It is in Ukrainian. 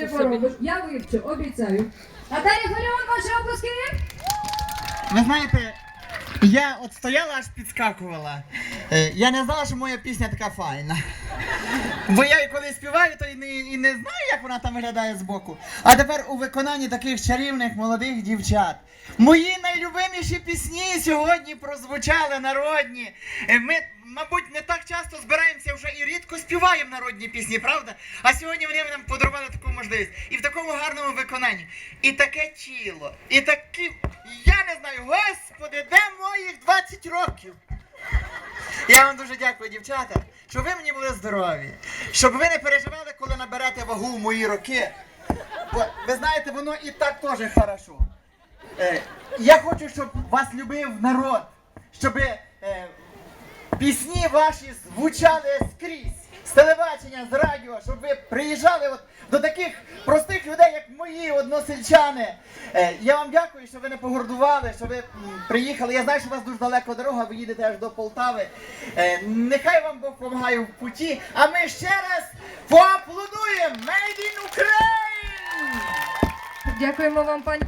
Дякую собі. Я вивчу, обіцяю. Наталія Фаріон, ваші обласки. Ви знаєте, я от стояла аж підскакувала. Е, Я не знала, що моя пісня така файна. Бо я коли співаю, то і не, і не знаю, як вона там виглядає збоку. А тепер у виконанні таких чарівних молодих дівчат. Мої найлюбиміші пісні сьогодні прозвучали народні. Е, Ми, мабуть, співаємо народні пісні, правда? А сьогодні вони нам подарували таку можливість. І в такому гарному виконанні. І таке тіло, і такі. Я не знаю, господи, де моїх 20 років? Я вам дуже дякую, дівчата, щоб ви мені були здорові, щоб ви не переживали, коли наберете вагу в мої роки. Бо ви знаєте, воно і так теж хорошо. Е, я хочу, щоб вас любив народ, щоб е, пісні ваші звучали скрізь. Телебачення, з радіо, щоб ви приїжджали от до таких простих людей, як мої односельчани. Е, я вам дякую, що ви не погордували, що ви приїхали. Я знаю, що у вас дуже далеко дорога, ви їдете аж до Полтави. Е, нехай вам Бог допомагає в путі. А ми ще раз поаплодуємо! Made in Ukraine! Дякуємо вам, пані.